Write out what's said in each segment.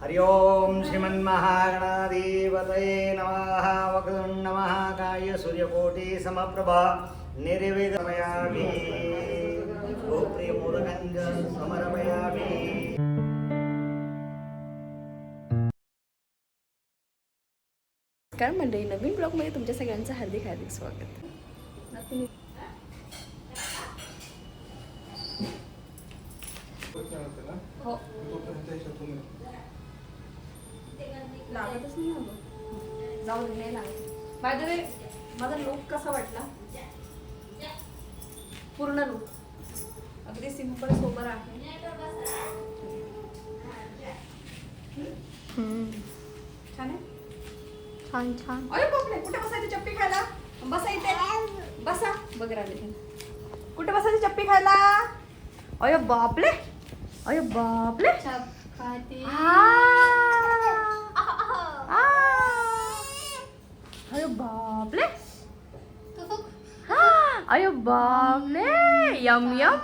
हरि ओम श्रीमन्महागणाधिपतये नमः वक्रतुण्ड महाकाय सूर्यकोटि समप्रभा निर्वेदमयामि गोप्रियमोदकञ्ज समर्पयामि। नमस्कार मंडळी नवीन ब्लॉगमध्ये तुमच्या सगळ्यांचं हार्दिक हार्दिक स्वागत. हो. लागतच नाही अगं. जाऊ दे नाही लागत बाय द वे माझा लुक कसा वाटला? पूर्ण लुक अगदी सिंपल सोबर आहे. छान आहे? छान छान. अरे बापरे कुठे बसायची चप्पी खायला? बसा इथे. बसा. बघ राहिले. कुठे बसायची चप्पी खायला? अय बापले अय बापले चपाती आ. आ. अय बापले हा. अय बापले यम यम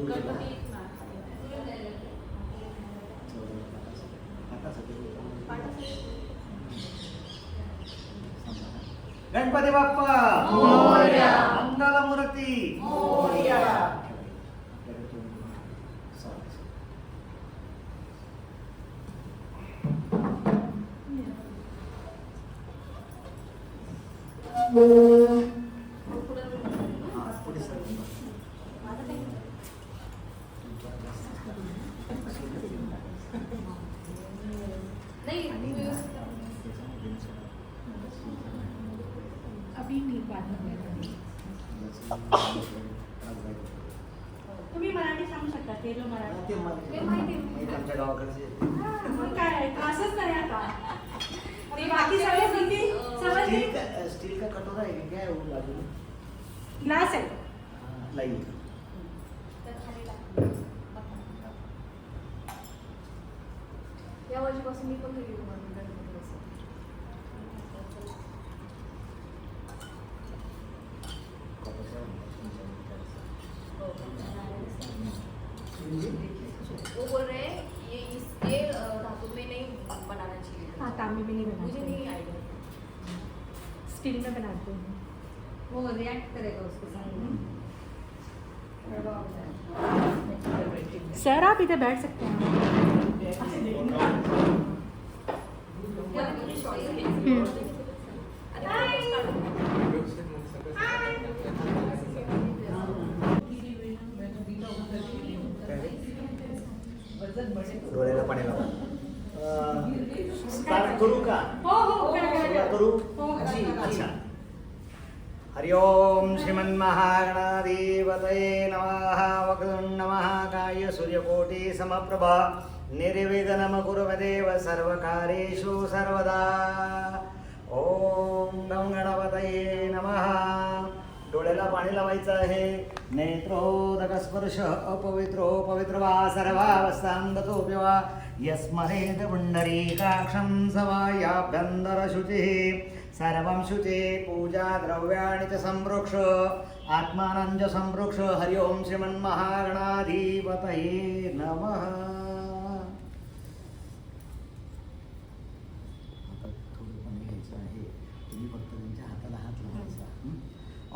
गणपती उठला. आता सकट उठला. गणपती बाप्पा मंगल मूर्ती हा, आहे का? काय आहे बाजूला ग्लास आहे. लाईन. या वर्षीपासून मी पण घरी बनवून गणपती बसवते. वो बोल रहे हैं ये इसके अ, धातु में नहीं बनाना चाहिए हाँ तांबे में नहीं मुझे बनाते नहीं आइडिया स्टील में बनाते हैं वो रिएक्ट करेगा उसके साथ सर आप इधर बैठ सकते हैं डोळ्याला पाणी लावा स्टार्ट करू का हो हो करा, करा, सुरुवात करा. करू हो, करा. अच्छा हरि ओम श्रीमन्महागणाधिपतये नमः वक्रतुण्ड महाकाय सूर्यकोटि समप्रभा। निर्विघ्नं कुर्वदेव सर्वदा। ओम नम गणपतये नमः। डोळ्याला पाणी लावायचं आहे. नेत्रोदकस्पर्श अपवित्रो पवित्र वा सर्वावस्थां गतोऽपि वा यस्मरेत पुण्डरीकाक्षं सवायाभ्यन्तरशुचिः। सर्वं शुचे पूजा द्रव्याणि च संवृक्ष आत्मानं च संवृक्ष हरि ओं श्रीमन्महागणाधिपतये नमः।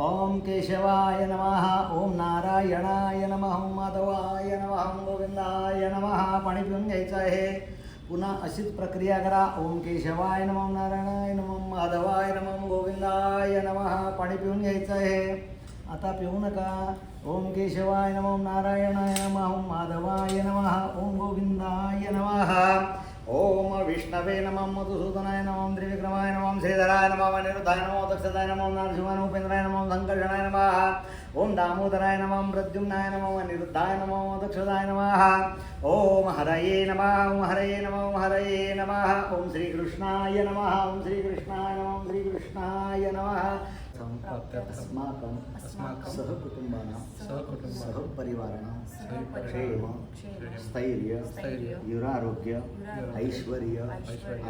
ओम केशवाय नमः ओम नारायणाय नमः माधवाय नमः गोविंदाय नमः पाणी पिऊन घ्यायचं आहे. पुन्हा अशीच प्रक्रिया करा। ओम केशवाय नम नारायणाय नम माधवाय नम गोविंदाय नमः। पाणी पिऊन घ्यायचं आहे. आता पिऊ नका. ओम केशवाय नम नारायणाय नम माधवाय नमः ओम गोविंदाय नमः। ओम विष्णवे नमः मधुसूदनाय नमः त्रिविक्रमाय नमः श्रीधराय नमः अनिरुद्धाय नमः दक्षताय नमः नरसिंहाय नमः उपेंद्राय नमः संकर्षणाय नमः ओम दामोदराय नमः प्रद्युम्नाय नमः अनिरुद्धाय नमः दक्षताय नमः ओम हरये नमः ओम हरये नमः ओम हरये नमः ओम श्रीकृष्णाय नमः ओम श्रीकृष्णाय नमः ओम नमः अस्माकं सहकुटुंबानां सहपरिवाराणां क्षेम स्थैर्य युरारोग्य ऐश्वर्य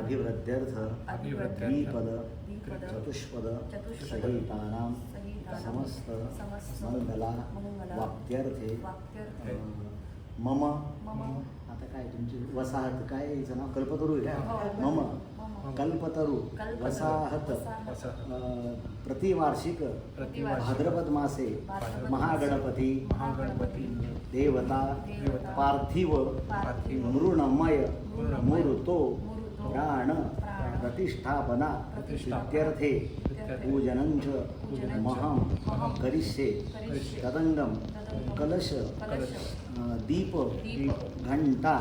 अभिवृद्ध्यर्थ द्विपद चतुष्पद सहितानां समस्त समस्त, मंगला मम. मम, आता काय तुमची वसाहत काय याचं नाव? कल्पतरू आहे हो, काय मम, मम. कल्पतरू वसाहत. प्रतिवार्षिक. प्रतिवार्षिक. भाद्रपद मासे महागणपती. महागणपती. देवता. पार्थिव. मृणमय. मूर्तो, प्राण. प्रतिष्ठापना. इत्यर्थे. इत्यर्थे, पूजनञ्च. पूजनञ्च, महं. महं, करिष्ये. तदङ्गं, कलश दीप घंटा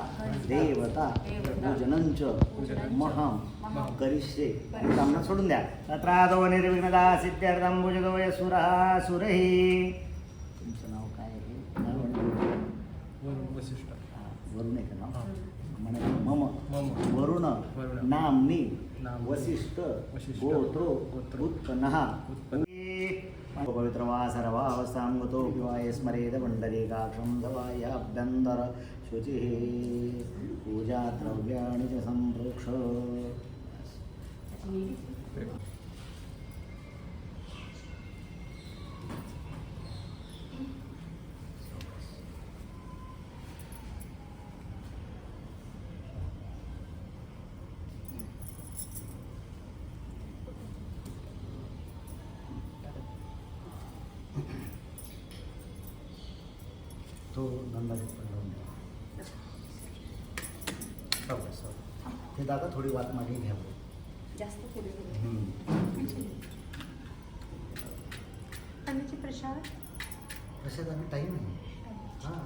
देवता पूजनञ्च, महं करिष्ये. सामना सोडून द्या. तत्रादो निर्विघ्नदा सिद्ध्यर्थं भुजगो सुरः. सुरही तुमचं नाव काय आहे? वरुण. हा, आहे का नाव. म्हणायचं मम. वरुण. नामनी. वसिष्ठ. वसिष्ठ. गोत्रो. गोत्र. उत्पन्नः. उत्पन्न. पवित्र वा सर्वावस्थां गतो विवाय स्मरेद पुण्डरीकाक्षं दवायाभ्यन्तर शुचिः तो नंदाचे पण लावून ते दादा थोडी वाट मागे घ्यावं जास्त पुढे प्रसाद आम्ही टाईम आहे हां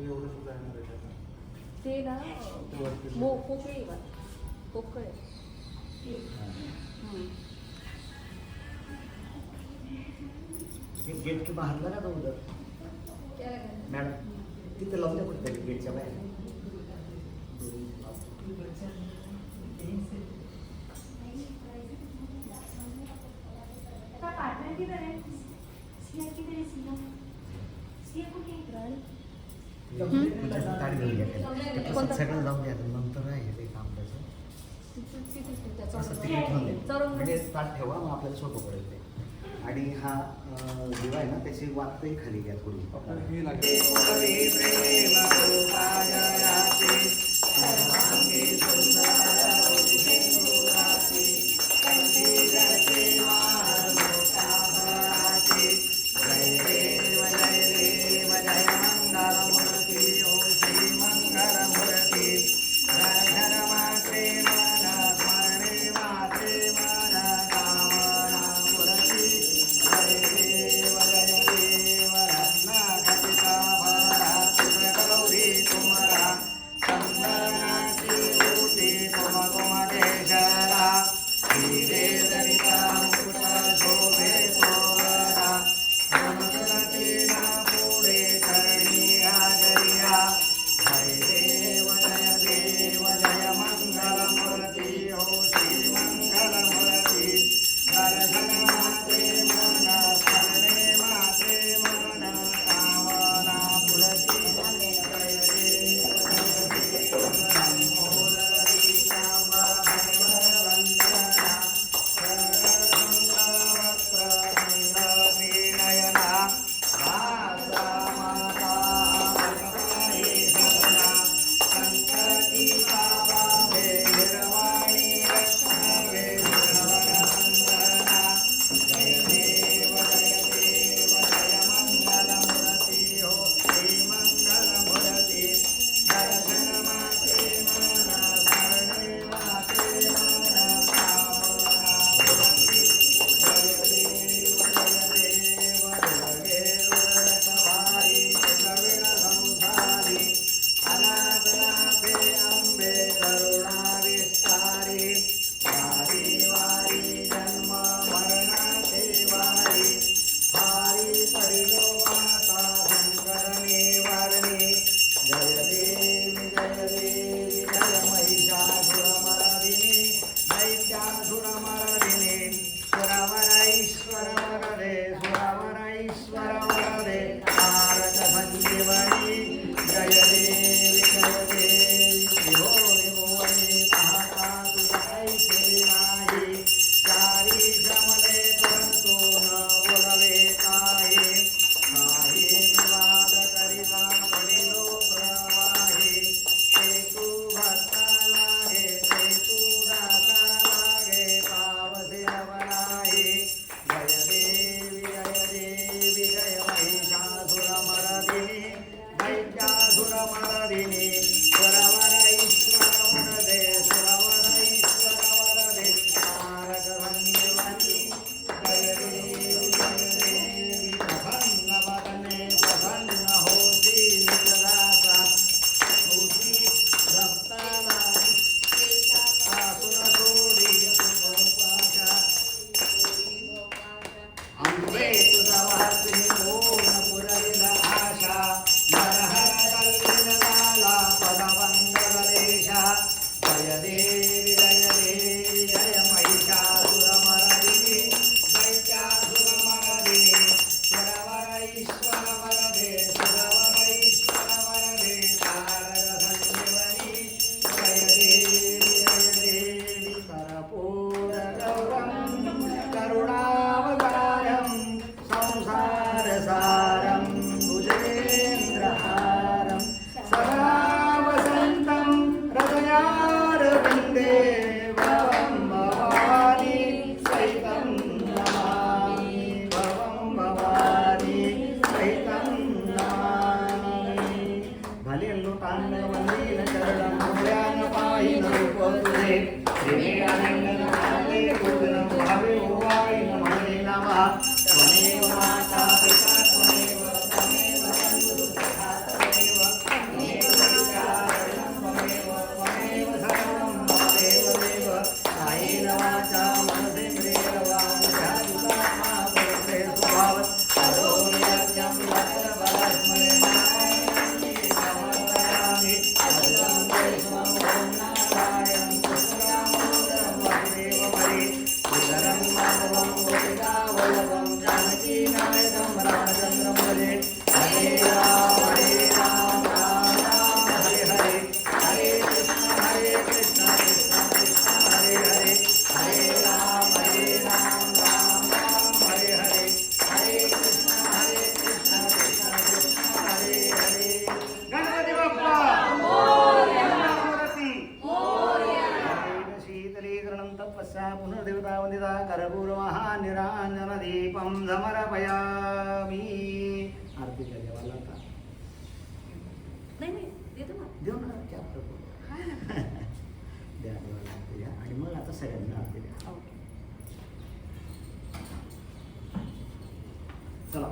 एवढं सुद्धा ते ना मो पोकळी पोकळ एक गेट के बाहेर लगा मॅडम तिथे लावून द्या कुठे गेटच्या बाहेर. पार्टनर किधर है? सिया किधर है सिया? सिया कुठे आहे? सगळं जाऊन द्या नंतर आहे ते काम त्याचं असं तिकीट म्हणजे ताट ठेवा मग आपल्याला सोपं पडेल ते. आणि हा अं, दिवा आहे ना त्याची वाटतही खाली घ्या थोडी. हे लागेल.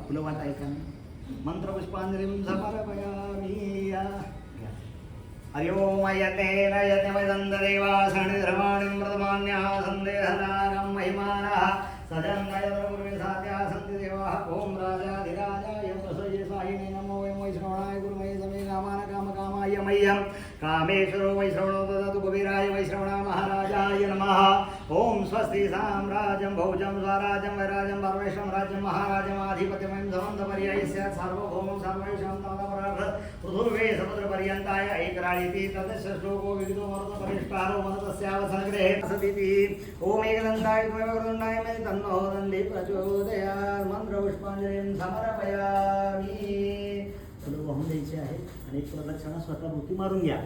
అప్పుల వాట అవుతాను మంత్ర పుష్పాంజలిం సమర్పయామి హరి ఓం అయ్యతే నయతమదందరేవాసని ధర్మాణి ప్రథమాన్యా సందేహనారం మహిమాన. సజన్మయ ప్రభువి సాధ్యా సంతి దేవా. ఓం రాజాధిరాజాయ ప్రసూయ సాహిని నమో వై శ్రవణాయ గురుమయ సమే కామాన కామ మయ్యం. కామేశ్వరో వై శ్రవణ साम्राज्यं भौजं स्वराज्यं वैराज्यं परमेश्वरं राज्यं महाराजमाधिपत्यमयं समन्तपर्यायस्य सार्वभौमं सर्वेषां तावरार्थ पृथुर्वे समुद्रपर्यन्ताय ऐकराळीति तदस्य श्लोको विविधो मरुतपरिष्कारो मनतस्यावसनग्रहे असदिति ॐ एकदन्ताय द्वयवरुणाय मे तन्नो दण्डि प्रचोदयात् मन्त्रपुष्पाञ्जलिं समर्पयामि सर्व द्यायचे आहे आणि एक प्रदक्षिणा स्वतः भूती मारून घ्या।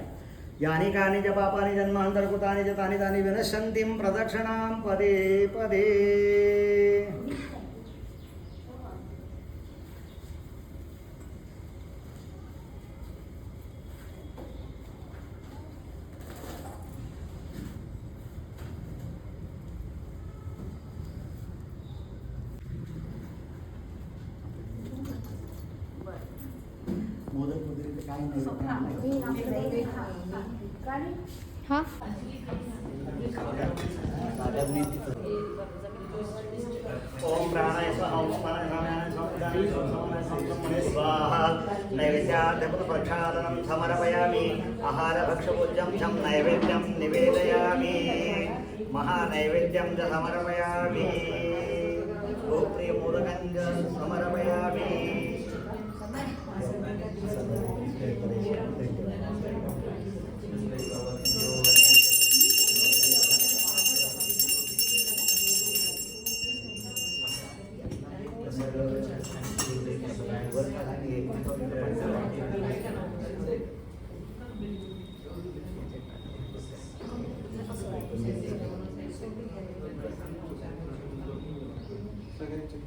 यानि कानि च पापानि जन्मान्तर्कृतानि च तानि तानि विनश्यन्तीं प्रदक्षिणां पदे पदे मोदक वगैरे तर काही नाही ఓం ప్రాణాయ స్వాహ స్మరణ నైవేద్యాధిపత ప్రక్షాళనం సమర్పయామి ఆహార భక్షపూజ్యం చం నైవేద్యం నివేదయామి మహానైవేద్యం చ సమర్పయామి గోప్రియ సమర్పయామి ओम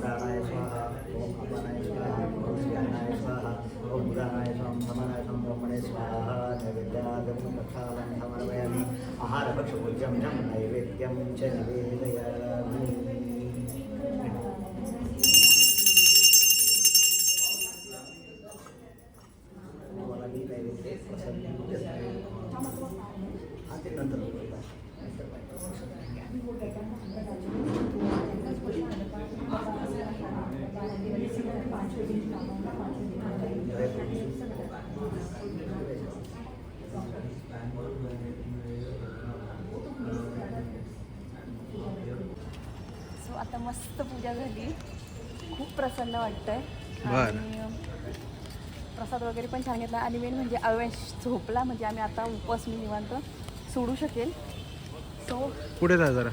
प्राणाय स्वाहा ओम अपानाय स्वाहा ओम श्यानाय स्वाहा ओम उदानाय स्वाहा समानाय स्वाहा ब्रह्मणे स्वाहा च निवेदयामि सो आता. मस्त पूजा झाली. खूप प्रसन्न वाटतंय. आणि प्रसाद वगैरे पण छान घेतला. आणि मेन म्हणजे अवेश झोपला. म्हणजे आम्ही आता उपवास मी निवांत. सोडू शकेल. सो पुढे जा जरा.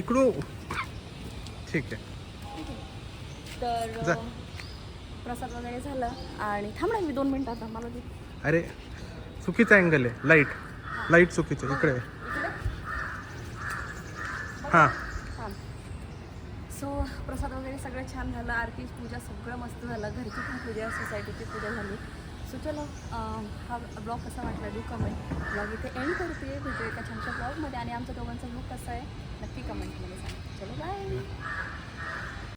इकडू. ठीक आहे. तर जा. प्रसाद वगैरे झाला. आणि थांबणार मी दोन मिनटं आता मला ते अरे चुकीचा अँगल आहे. लाइट लाइट चुकीचं. आहे. इकडे आहे. इकडे. हां. हां. सो प्रसाद वगैरे सगळं छान झालं. आरती पूजा सगळं मस्त झालं. घरची पण पूजा सोसायटीची पूजा झाली. सो चलो हा ब्लॉग कसा वाटला डू कमेंट ब्लॉग इथे एंड करते भेटू एका छानशा ब्लॉगमध्ये आणि आमच्या दोघांचा लुक कसा आहे नक्की कमेंटमध्ये सांगा. चलो बाय